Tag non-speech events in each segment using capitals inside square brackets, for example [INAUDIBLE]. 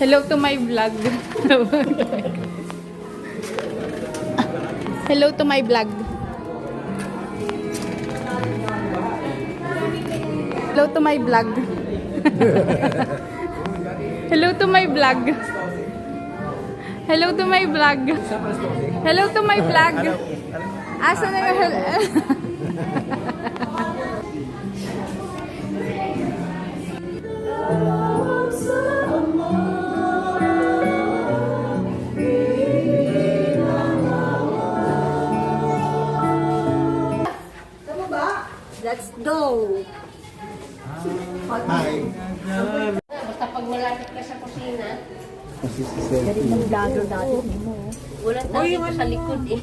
Hello to my vlog. Hello to my vlog. Hello to my vlog. Hello to my vlog. Hello to my vlog. Hello to my vlog. Asa na yung [LAUGHS] Basta pag malapit ka sa kusina, Masisiselfie. ng vlogger natin mo. Walang tao dito sa likod eh.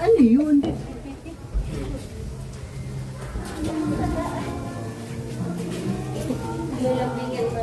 Ano yun? Lalambingan [LAUGHS] na.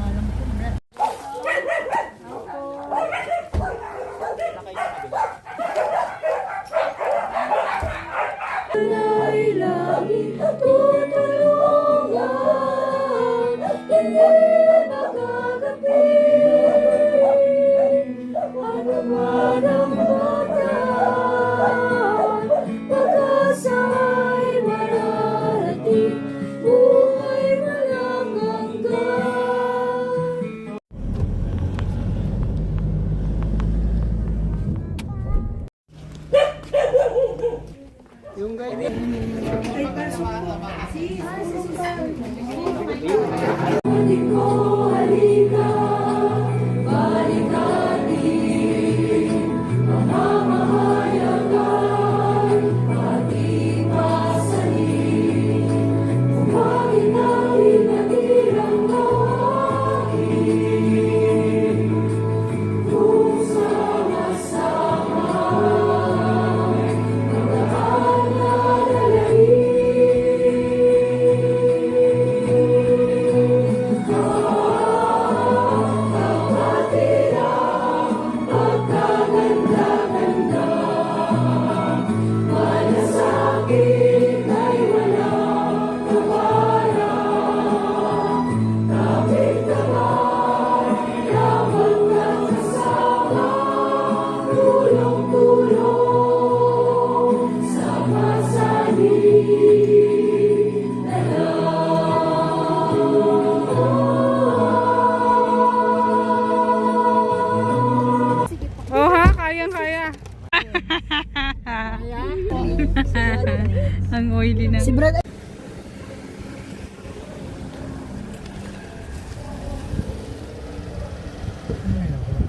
nga lang ito. Yung guy Oh ang oily na. Si Brad Ano